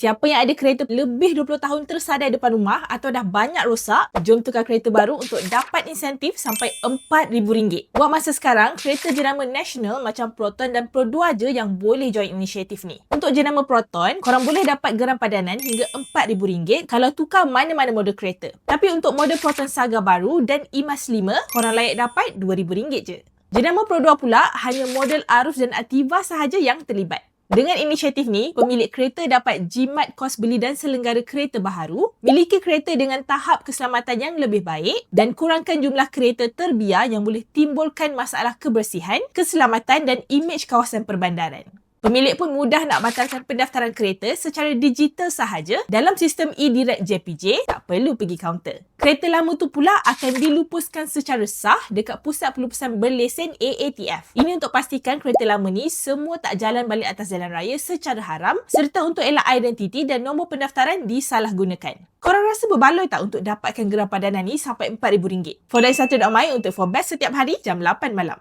Siapa yang ada kereta lebih 20 tahun tersadai depan rumah atau dah banyak rosak, jom tukar kereta baru untuk dapat insentif sampai RM4,000. Buat masa sekarang, kereta jenama nasional macam Proton dan Pro 2 je yang boleh join inisiatif ni. Untuk jenama Proton, korang boleh dapat geram padanan hingga RM4,000 kalau tukar mana-mana model kereta. Tapi untuk model Proton Saga baru dan IMAS 5, korang layak dapat RM2,000 je. Jenama Pro 2 pula hanya model Arus dan Ativa sahaja yang terlibat. Dengan inisiatif ni, pemilik kereta dapat jimat kos beli dan selenggara kereta baharu, miliki kereta dengan tahap keselamatan yang lebih baik dan kurangkan jumlah kereta terbiar yang boleh timbulkan masalah kebersihan, keselamatan dan imej kawasan perbandaran. Pemilik pun mudah nak batalkan pendaftaran kereta secara digital sahaja dalam sistem e-direct JPJ, tak perlu pergi kaunter. Kereta lama tu pula akan dilupuskan secara sah dekat Pusat Pelupusan Berlesen AATF. Ini untuk pastikan kereta lama ni semua tak jalan balik atas jalan raya secara haram serta untuk elak identiti dan nombor pendaftaran disalahgunakan. Korang rasa berbaloi tak untuk dapatkan geram padanan ni sampai RM4,000? For Dari Satu.my untuk For Best setiap hari jam 8 malam.